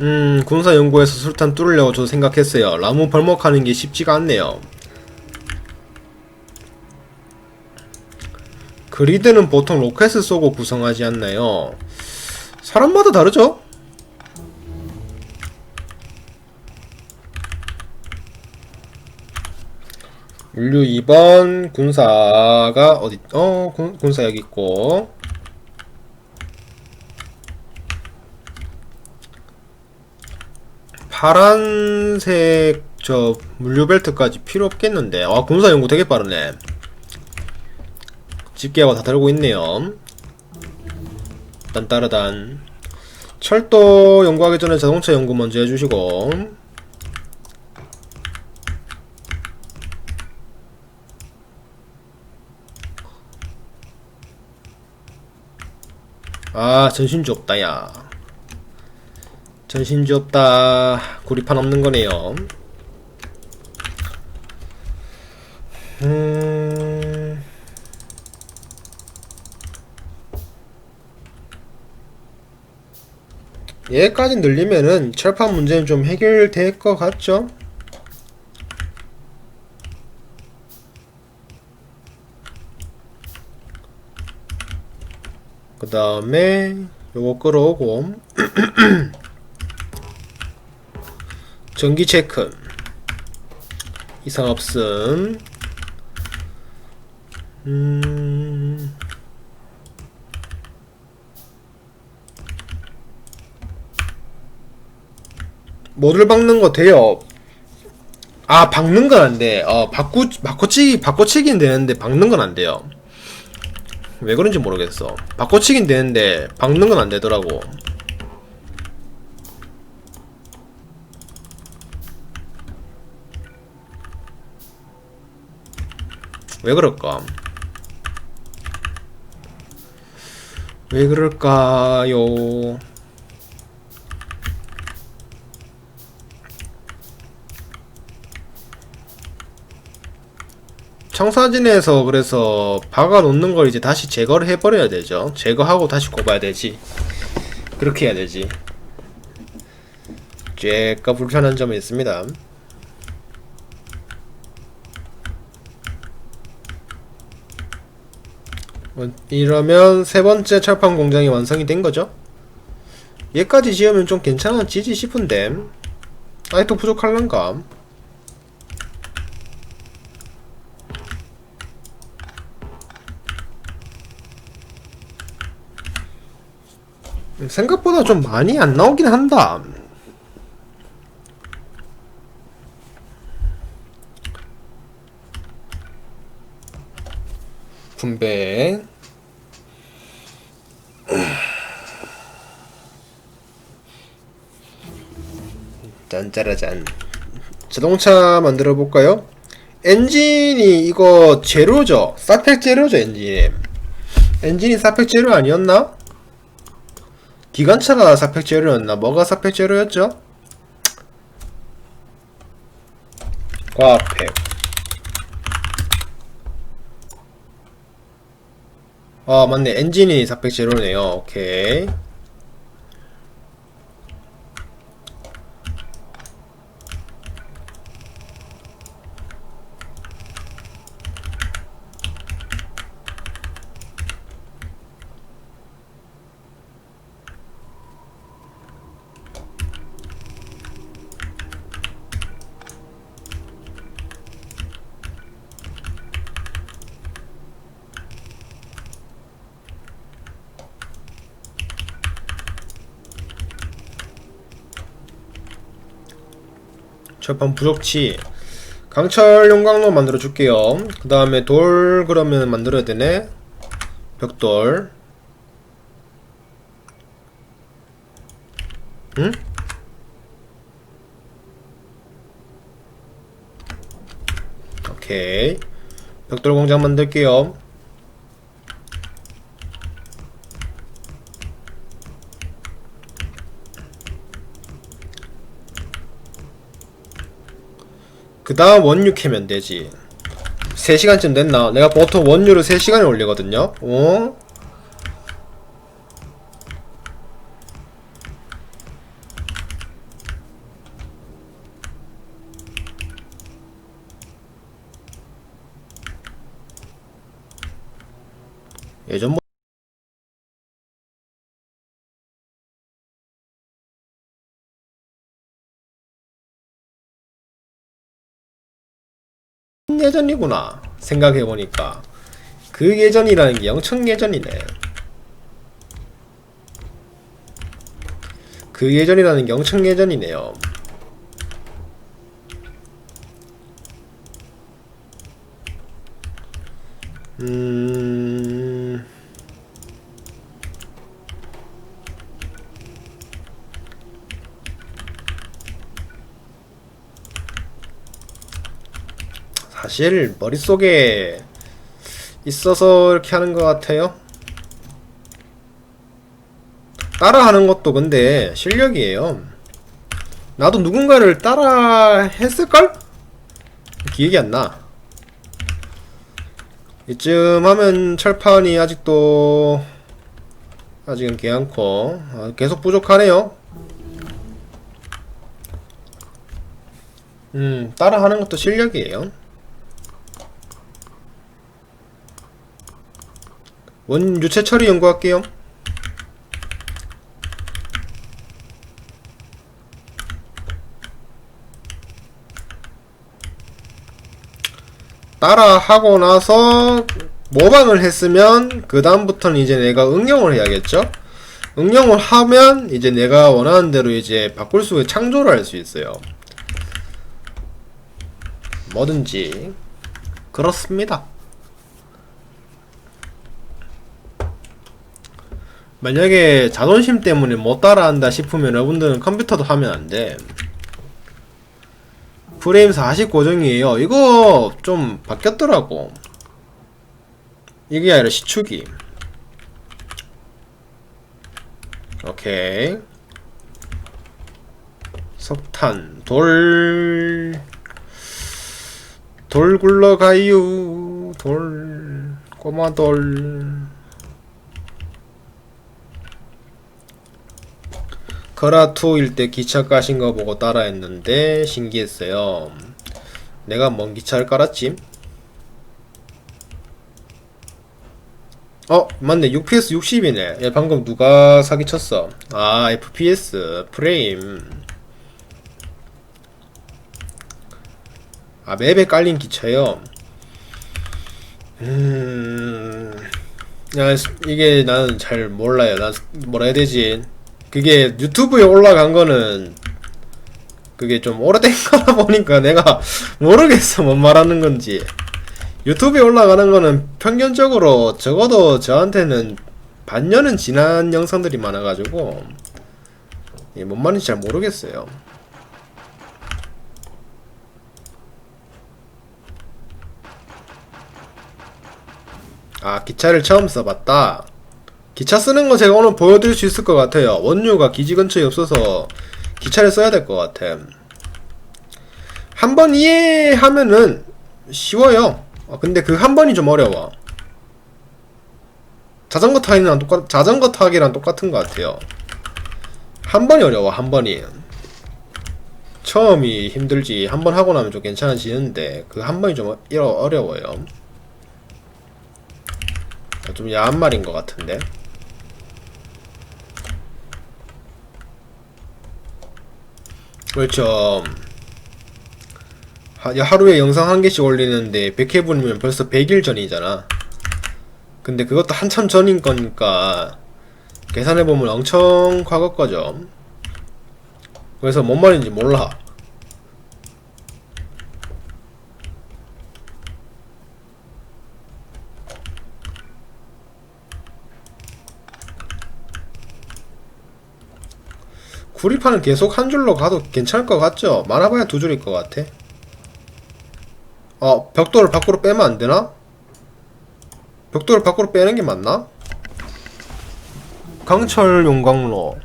음, 군사 연구에서 술탄 뚫으려고 저도 생각했어요. 나무 벌목하는 게 쉽지가 않네요. 그리드는 보통 로켓을 쏘고 구성하지 않나요? 사람마다 다르죠? 인류 2번 군사가 어디 어 군, 군사 여기 있고 파란색 저 물류벨트까지 필요 없겠는데. 아 군사 연구 되게 빠르네. 집게하고 다 들고 있네요. 딴따라단. 철도 연구하기 전에 자동차 연구 먼저 해주시고. 아 전신주 없다 야 전신주 없다. 구리판 없는 거네요. 음... 얘까지 늘리면은 철판 문제는 좀 해결될 것 같죠? 그 다음에 요거 끌어오고 전기 체크 이상 없음 음... 모듈 박는 거 돼요. 아 박는 건 안 돼. 어 바꾸 바꿔치기 바꿔치기는 되는데 박는 건 안 돼요. 왜 그런지 모르겠어. 바꿔치긴 되는데 박는 건 안 되더라고. 왜 그럴까? 왜 그럴까요? 청사진에서 그래서 박아 놓는 걸 이제 다시 제거를 해버려야 되죠. 제거하고 다시 꼽아야 되지. 그렇게 해야 되지. 쬐까 불편한 점이 있습니다. 이러면 세 번째 철판 공장이 완성이 된 거죠? 얘까지 지으면 좀 괜찮아지지 싶은데 아직도 부족할란가? 생각보다 좀 많이 안 나오긴 한다. 분배. 짠짜라짠. 자동차 만들어 볼까요? 엔진이 이거 제로죠. 사펙 제로죠, 엔진. 엔진이 사펙 제로 아니었나? 기관차가 사펙 제로였나? 뭐가 사펙 제로였죠? 과펙 아 맞네. 엔진이 사펙 제로네요. 오케이 철판 부족치. 강철 용광로 만들어 줄게요. 그 다음에 돌 그러면 만들어야 되네. 벽돌. 응? 오케이. 벽돌 공장 만들게요 그 다음 원유 캐면 되지 3시간쯤 됐나? 내가 보통 원유를 3시간에 올리거든요 어? 예전 뭐 예전이구나 생각해보니까. 그 예전이라는 게 영청 예전이네. 그 예전이라는 게 영청 예전이네요. 음... 사실 머릿속에 있어서 이렇게 하는 것 같아요. 따라하는 것도 근데 실력이에요. 나도 누군가를 따라 했을걸? 기억이 안 나. 이쯤 하면 철판이 아직도 아직은 괜찮고 아, 계속 부족하네요. 음 따라하는 것도 실력이에요. 원 유체 처리 연구할게요. 따라 하고 나서 모방을 했으면 그 다음부터는 이제 내가 응용을 해야겠죠. 응용을 하면 이제 내가 원하는 대로 이제 바꿀 수 창조를 할 수 있어요. 뭐든지 그렇습니다. 만약에 자존심 때문에 못 따라한다 싶으면 여러분들은 컴퓨터도 하면 안 돼. 프레임 40 고정이에요. 이거 좀 바뀌었더라고. 이게 아니라 시축이. 오케이. 석탄, 돌, 돌 굴러가요. 돌, 꼬마 돌. 커라2일 때 기차 까신 거 보고 따라했는데 신기했어요. 내가 뭔 기차를 깔았지? 어, 맞네. UPS 60이네. 야, 방금 누가 사기쳤어? 아, FPS, 프레임. 아, 맵에 깔린 기차요? 음, 야, 이게 나는 잘 몰라요. 난 뭐라 해야 되지? 그게 유튜브에 올라간 거는 그게 좀 오래된 거라 보니까 내가 모르겠어 뭔 말하는 건지. 유튜브에 올라가는 거는 평균적으로 적어도 저한테는 반년은 지난 영상들이 많아가지고 이게 뭔 말인지 잘 모르겠어요. 아 기차를 처음 써봤다 기차 쓰는 거 제가 오늘 보여드릴 수 있을 것 같아요. 원료가 기지 근처에 없어서 기차를 써야 될 것 같아. 한 번 이해하면은 쉬워요. 어, 근데 그 한 번이 좀 어려워. 자전거 타기랑 똑같, 자전거 타기랑 똑같은 것 같아요. 한 번이 어려워, 한 번이. 처음이 힘들지, 한 번 하고 나면 좀 괜찮아지는데, 그 한 번이 좀 어- 어려워요. 좀 야한 말인 것 같은데. 그렇죠. 하, 하루에 영상 한 개씩 올리는데 100회 분이면 벌써 100일 전이잖아. 근데 그것도 한참 전인 거니까 계산해보면 엄청 과거 거죠. 그래서 뭔 말인지 몰라. 구리판은 계속 한 줄로 가도 괜찮을 것 같죠? 많아봐야 두 줄일 것 같아. 어, 벽돌을 밖으로 빼면 안 되나? 벽돌을 밖으로 빼는 게 맞나? 강철 용광로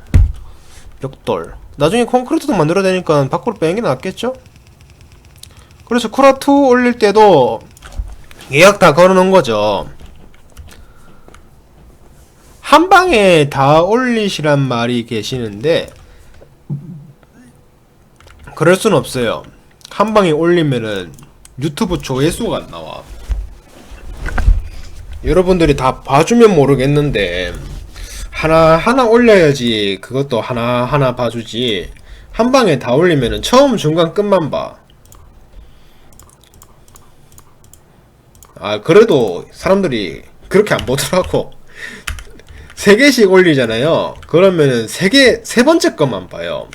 벽돌 나중에 콘크리트도 만들어야 되니까 밖으로 빼는 게 낫겠죠? 그래서 쿠라2 올릴 때도 예약 다 걸어놓은 거죠. 한 방에 다 올리시란 말이 계시는데 그럴 순 없어요. 한 방에 올리면은 유튜브 조회수가 안 나와. 여러분들이 다 봐주면 모르겠는데 하나 하나 올려야지 그것도 하나 하나 봐주지 한 방에 다 올리면은 처음 중간 끝만 봐. 아 그래도 사람들이 그렇게 안 보더라고. 세 개씩 올리잖아요. 그러면은 세개세 번째 것만 봐요.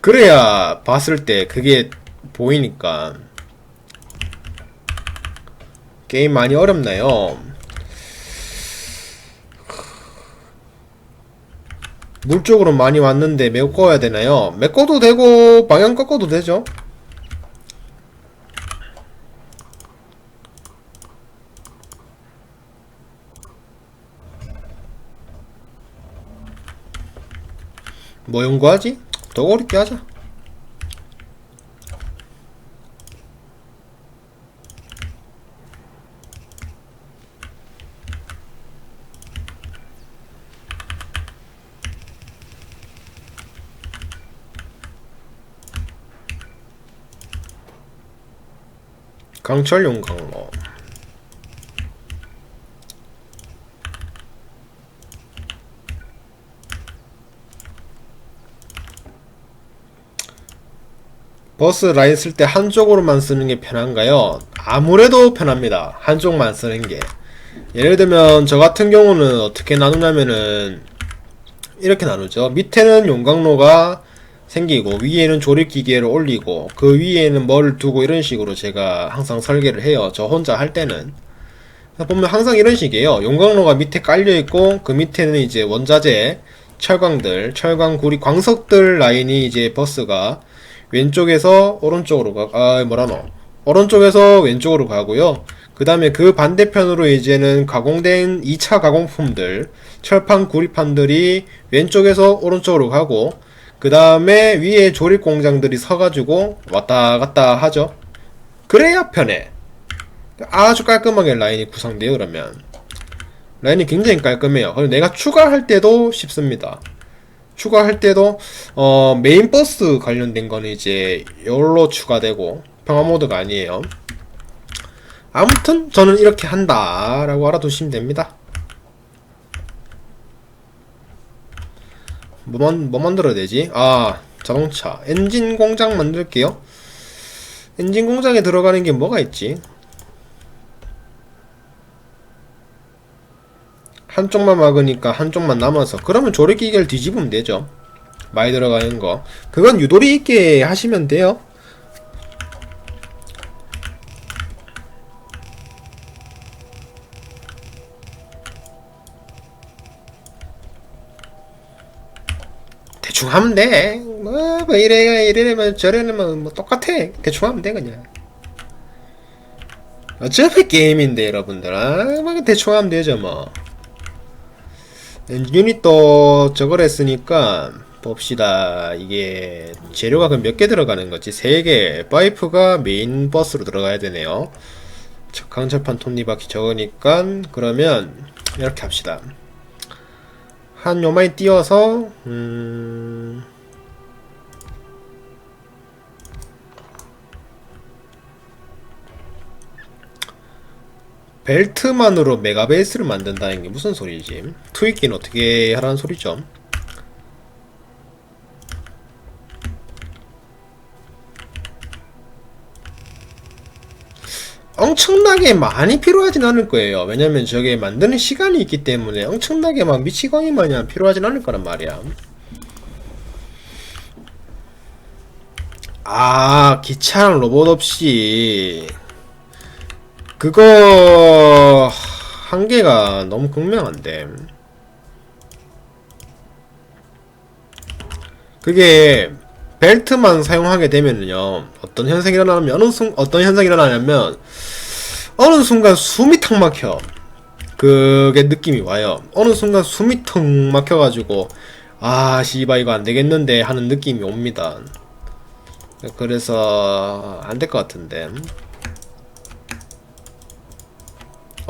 그래야 봤을 때 그게 보이니까 게임 많이 어렵나요? 물 쪽으로 많이 왔는데 메꿔야 되나요? 메꿔도 되고 방향 꺾어도 되죠. 뭐 연구하지? 더 어렵게 하자. 강철 용광로 버스 라인 쓸 때 한쪽으로만 쓰는 게 편한가요? 아무래도 편합니다. 한쪽만 쓰는 게. 예를 들면 저 같은 경우는 어떻게 나누냐면은 이렇게 나누죠. 밑에는 용광로가 생기고 위에는 조립기계를 올리고 그 위에는 뭐를 두고 이런 식으로 제가 항상 설계를 해요. 저 혼자 할 때는. 보면 항상 이런 식이에요. 용광로가 밑에 깔려 있고 그 밑에는 이제 원자재, 철광들, 철광 구리, 광석들 라인이 이제 버스가 왼쪽에서 오른쪽으로 가, 아, 뭐라노. 오른쪽에서 왼쪽으로 가고요. 그 다음에 그 반대편으로 이제는 가공된 2차 가공품들, 철판 구리판들이 왼쪽에서 오른쪽으로 가고, 그 다음에 위에 조립 공장들이 서가지고 왔다 갔다 하죠. 그래야 편해. 아주 깔끔하게 라인이 구성돼요, 그러면. 라인이 굉장히 깔끔해요. 그리고 내가 추가할 때도 쉽습니다. 추가할 때도 어, 메인 버스 관련된 거는 이제 열로 추가되고 평화 모드가 아니에요. 아무튼 저는 이렇게 한다라고 알아두시면 됩니다. 뭐, 만, 뭐 만들어야 되지? 아 자동차 엔진 공장 만들게요. 엔진 공장에 들어가는 게 뭐가 있지? 한쪽만 막으니까 한쪽만 남아서 그러면 조립기계를 뒤집으면 되죠 많이 들어가는 거 그건 유도리 있게 하시면 돼요 대충 하면 돼. 뭐, 뭐 이래, 이래면 저래면 뭐 똑같아. 대충 하면 돼, 그냥. 어차피 게임인데, 여러분들. 아, 뭐 대충 하면 되죠, 뭐. 엔진 유닛도 저걸 했으니까 봅시다. 이게 재료가 그럼 몇 개 들어가는 거지? 3개. 파이프가 메인 버스로 들어가야 되네요. 강철판 톱니바퀴 적으니까 그러면 이렇게 합시다. 한 요만히 띄워서 음... 벨트만으로 메가베이스를 만든다는 게 무슨 소리지? 트위키는 어떻게 하라는 소리죠? 엄청나게 많이 필요하진 않을 거예요. 왜냐면 저게 만드는 시간이 있기 때문에 엄청나게 막 미치광이 마냥 필요하진 않을 거란 말이야. 아, 기차랑 로봇 없이 그거 한계가 너무 극명한데. 그게 벨트만 사용하게 되면요 어떤 현상이 일어나면 어느 순 어떤 현상이 일어나냐면 어느 순간 숨이 턱 막혀. 그게 느낌이 와요. 어느 순간 숨이 턱 막혀가지고 아 씨바 이거 안 되겠는데 하는 느낌이 옵니다. 그래서 안 될 것 같은데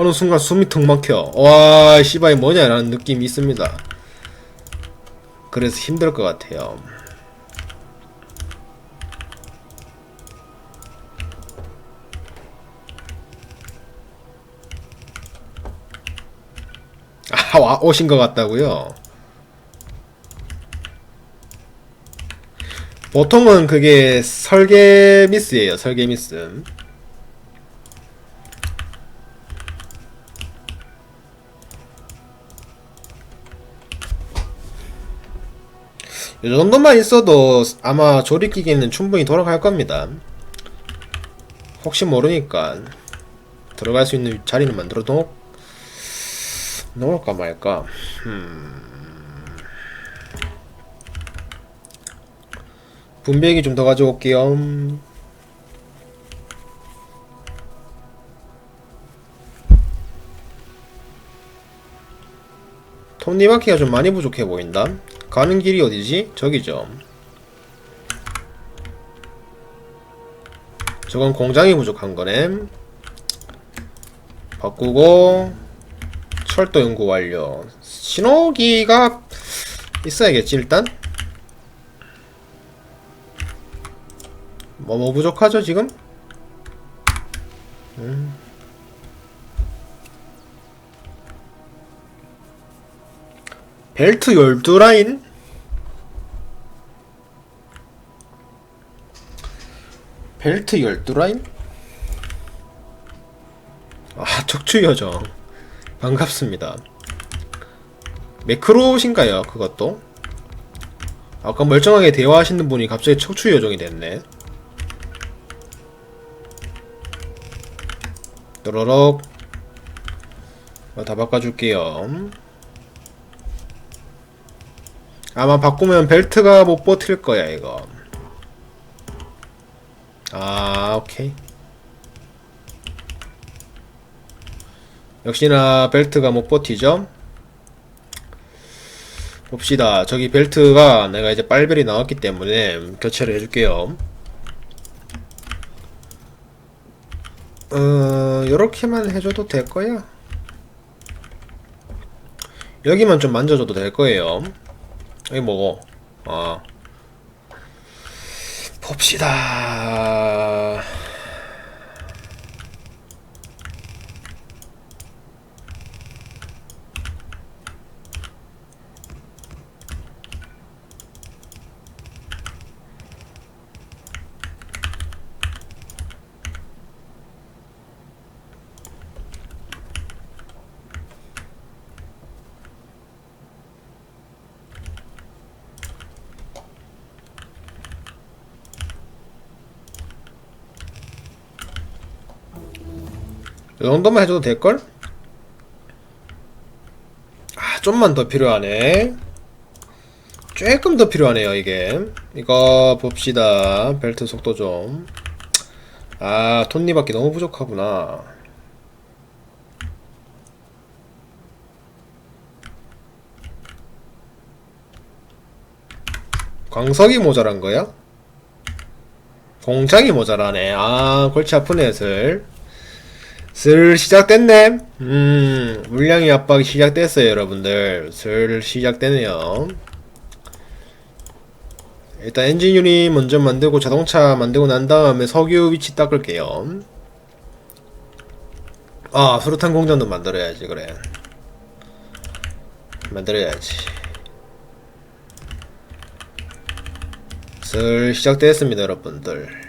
어느 순간 숨이 턱 막혀. 와 씨발이 뭐냐라는 느낌이 있습니다. 그래서 힘들 것 같아요. 아 와, 오신 것 같다고요? 보통은 그게 설계 미스예요 설계 미스. 이 정도만 있어도 아마 조립기기는 충분히 돌아갈 겁니다. 혹시 모르니까 들어갈 수 있는 자리는 만들어 놓, 놓을까 말까. 음. 분배기 좀 더 가져올게요. 톱니바퀴가 좀 많이 부족해 보인다. 가는 길이 어디지? 저기죠. 저건 공장이 부족한 거네. 바꾸고 철도 연구 완료. 신호기가 있어야겠지 일단. 뭐, 뭐 부족하죠 지금? 음. 벨트 12라인? 벨트 12라인? 아, 척추 요정. 반갑습니다. 매크로신가요, 그것도? 아까 멀쩡하게 대화하시는 분이 갑자기 척추 요정이 됐네. 또로록. 어, 다 바꿔줄게요. 아마 바꾸면 벨트가 못 버틸 거야, 이거. 아, 오케이. 역시나 벨트가 못 버티죠? 봅시다. 저기 벨트가 내가 이제 빨벨이 나왔기 때문에 교체를 해줄게요. 어, 요렇게만 해줘도 될 거야. 여기만 좀 만져줘도 될 거예요. 여기 뭐고? 아. 봅시다. 이 정도만 해줘도 될걸? 아, 좀만 더 필요하네. 조금 더 필요하네요, 이게. 이거 봅시다. 벨트 속도 좀. 아, 톱니바퀴 너무 부족하구나. 광석이 모자란 거야? 공장이 모자라네. 아, 골치 아프네, 슬. 슬 시작됐네. 음, 물량의 압박이 시작됐어요, 여러분들. 슬 시작되네요. 일단 엔진 유닛 먼저 만들고 자동차 만들고 난 다음에 석유 위치 닦을게요. 아, 수류탄 공장도 만들어야지, 그래. 만들어야지. 슬 시작됐습니다, 여러분들.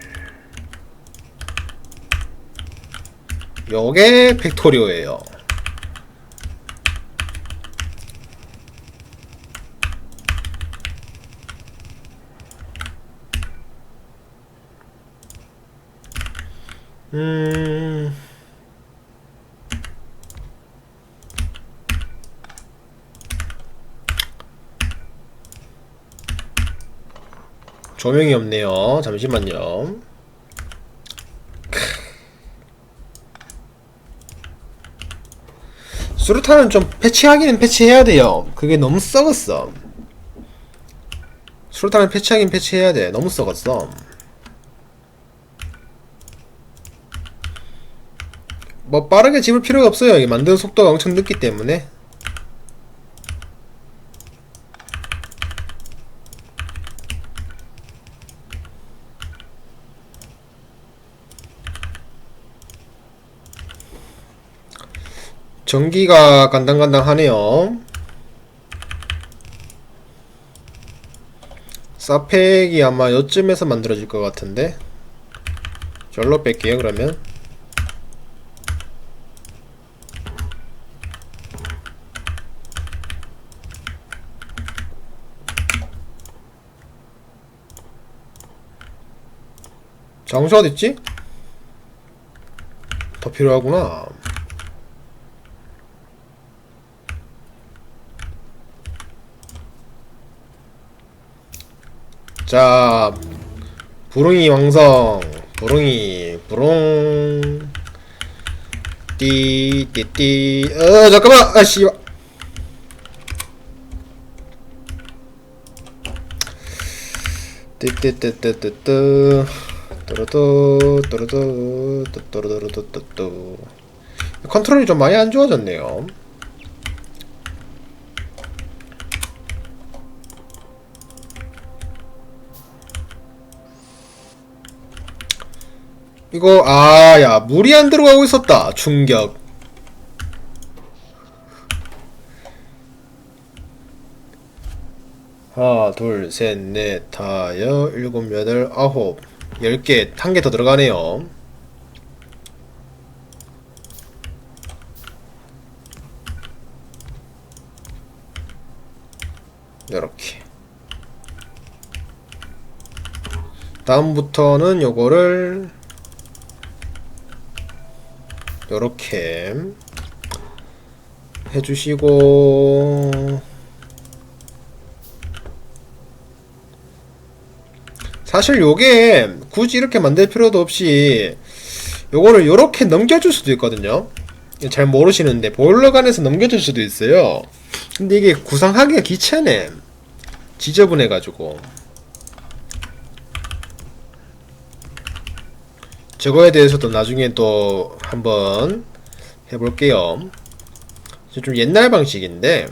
요게 팩토리오예요. 음. 조명이 없네요. 잠시만요. 수류탄은 좀 패치하기는 패치해야 돼요. 그게 너무 썩었어. 수류탄을 패치하긴 패치해야 돼. 너무 썩었어. 뭐 빠르게 집을 필요가 없어요. 이게 만드는 속도가 엄청 늦기 때문에. 전기가 간당간당하네요. 사팩이 아마 요쯤에서 만들어질 것 같은데? 열로 뺄게요 그러면. 장소 어딨지? 더 필요하구나. 자 부릉이 왕성. 부릉이 부릉. 띠띠띠. 어 잠깐만. 아씨. 띠띠띠띠띠띠. 또르뚜 또르뚜 또르뚜. 컨트롤이 좀 많이 안 좋아졌네요 이거 아 야 물이 안 들어가고 있었다. 충격. 하나 둘셋넷 다여 일곱 여덟 아홉. 열 개 한 개 더 들어가네요. 요렇게. 다음부터는 요거를 요렇게 해주시고. 사실 요게 굳이 이렇게 만들 필요도 없이 요거를 요렇게 넘겨줄 수도 있거든요. 잘 모르시는데 보일러관에서 넘겨줄 수도 있어요. 근데 이게 구상하기가 귀찮네 지저분해가지고 저거에 대해서도 나중에 또 한번 해볼게요. 좀 옛날 방식인데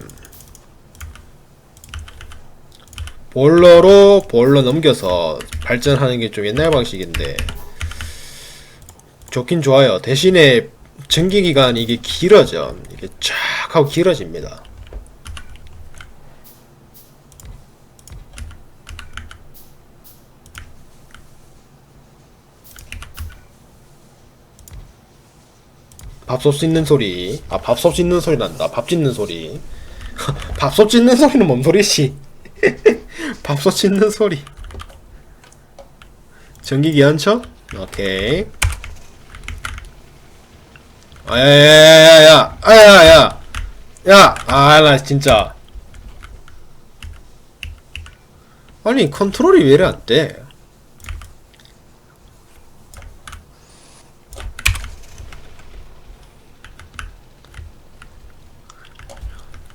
보일러로 보일러 넘겨서 발전하는 게 좀 옛날 방식인데 좋긴 좋아요. 대신에 전기 기간이 이게 길어져. 이게 쫙 하고 길어집니다. 밥솥 씻는 소리. 아, 밥솥 씻는 소리 난다. 밥 짓는 소리. 밥솥 짓는 소리는 뭔 소리지? 밥솥 씻는 소리. 전기기 한쳐? 오케이. 아야야야야야! 아야야! 야! 아, 나 진짜. 아니, 컨트롤이 왜 이래 안 돼?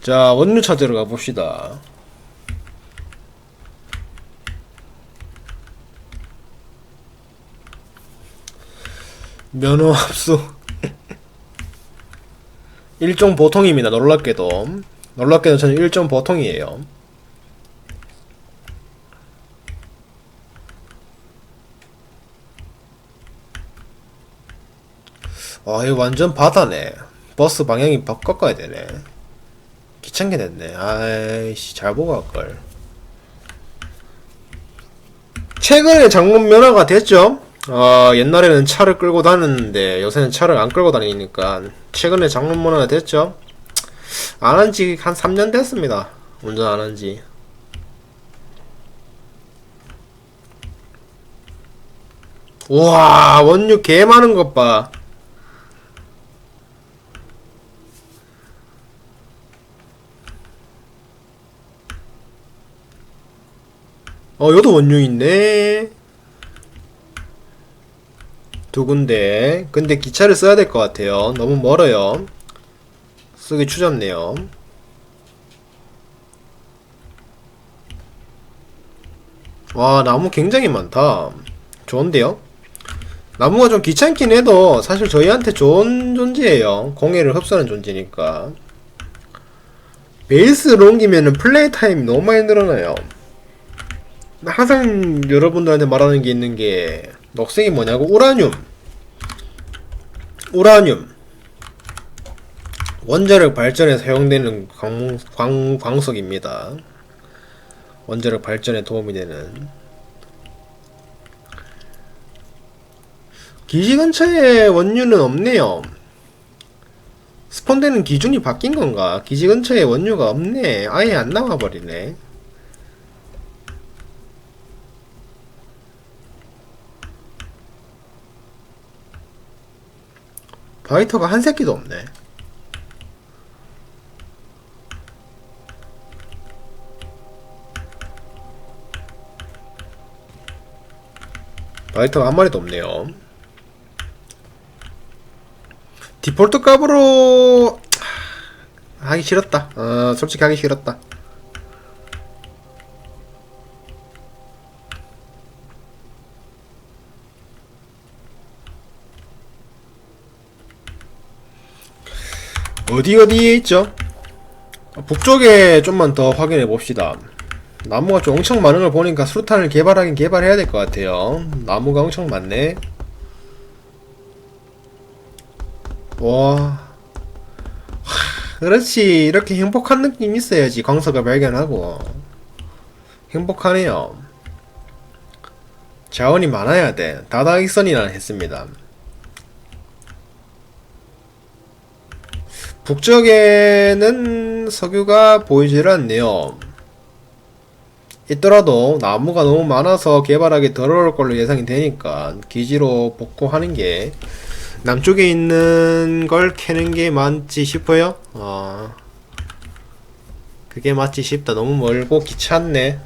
자, 원료 찾으러 가봅시다. 면허 합수. 일종 보통입니다. 놀랍게도. 놀랍게도 저는 일종 보통이에요. 아, 이거 완전 바다네. 버스 방향이 바꿔야 되네. 귀찮게 됐네. 아이씨, 잘 보고 갈걸. 최근에 장문 면허가 됐죠? 어, 옛날에는 차를 끌고 다녔는데, 요새는 차를 안 끌고 다니니까, 최근에 장문 면허가 됐죠? 안 한 지 한 3년 됐습니다. 운전 안 한 지. 우와, 원유 개 많은 것 봐. 어, 여도 원유 있네. 두 군데. 근데 기차를 써야 될 것 같아요. 너무 멀어요. 쓰기 추잡네요. 와, 나무 굉장히 많다. 좋은데요? 나무가 좀 귀찮긴 해도 사실 저희한테 좋은 존재예요. 공해를 흡수하는 존재니까. 베이스로 옮기면은 플레이 타임이 너무 많이 늘어나요. 항상 여러분들한테 말하는 게 있는 게 녹색이 뭐냐고 우라늄 우라늄 원자력 발전에 사용되는 광, 광, 광석입니다 원자력 발전에 도움이 되는 기지 근처에 원유는 없네요. 스폰되는 기준이 바뀐 건가? 기지 근처에 원유가 없네. 아예 안 나와 버리네. 바이터가 한 새끼도 없네. 바이터가 한 마리도 없네요. 디폴트 값으로 하, 하기 싫었다. 어, 솔직히 하기 싫었다. 어디 어디에 있죠? 북쪽에 좀만 더 확인해 봅시다. 나무가 좀 엄청 많은 걸 보니까 수류탄을 개발하긴 개발해야 될 것 같아요. 나무가 엄청 많네. 와. 하, 그렇지. 이렇게 행복한 느낌 있어야지. 광석을 발견하고. 행복하네요. 자원이 많아야 돼. 다다익선이라 했습니다. 북쪽에는 석유가 보이질 않네요. 있더라도 나무가 너무 많아서 개발하기 더러울 걸로 예상이 되니까 기지로 복구하는 게 남쪽에 있는 걸 캐는 게 맞지 싶어요. 어, 그게 맞지 싶다. 너무 멀고 귀찮네.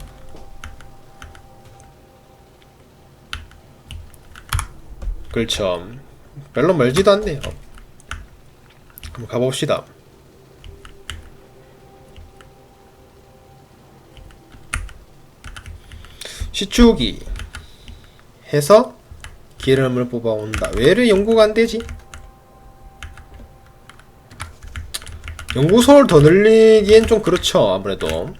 그렇죠. 별로 멀지도 않네요. 한번 가봅시다. 시추기 해서 기름을 뽑아온다. 왜 이래 연구가 안 되지? 연구소를 더 늘리기엔 좀 그렇죠. 아무래도.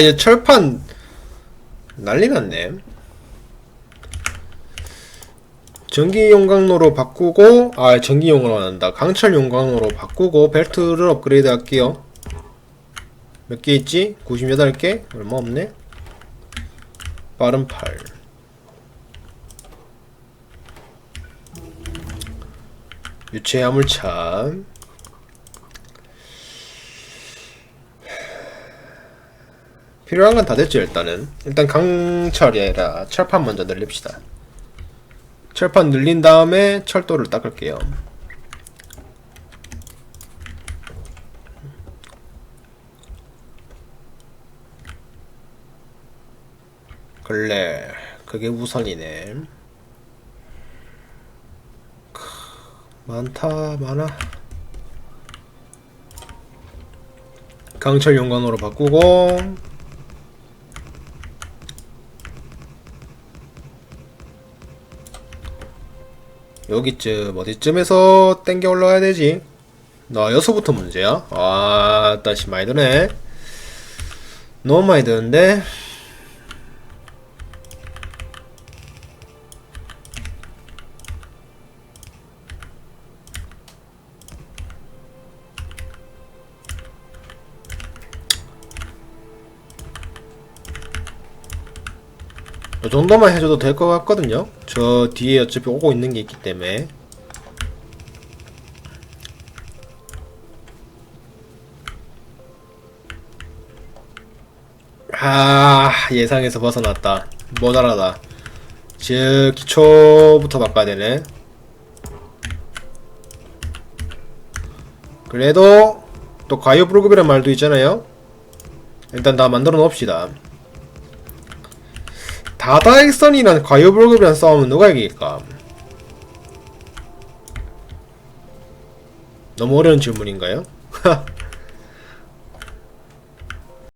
와, 이 철판 난리 났네. 전기 용광로로 바꾸고 아 전기 용광로 한다. 강철 용광로로 바꾸고 벨트를 업그레이드 할게요. 몇 개 있지? 98개? 얼마 없네. 빠른 팔. 유체 화물차. 필요한 건 다 됐죠 일단은. 일단 강철이 아니라 철판 먼저 늘립시다. 철판 늘린 다음에 철도를 닦을게요. 그래 그게 우선이네. 크, 많다 많아. 강철 용광으로 바꾸고 여기쯤 어디쯤에서 땡겨 올라가야 되지? 나 여기서부터 문제야? 아, 다시 많이 드네. 너무 많이 드는데. 이 정도만 해줘도 될 것 같거든요. 저 뒤에 어차피 오고 있는 게 있기 때문에. 아, 예상에서 벗어났다. 모자라다. 즉, 기초부터 바꿔야 되네. 그래도, 또 과요 불급이란 말도 있잖아요. 일단 다 만들어 놓읍시다. 다다익선이랑 과요불급이랑 싸우면 누가 이길까? 너무 어려운 질문인가요?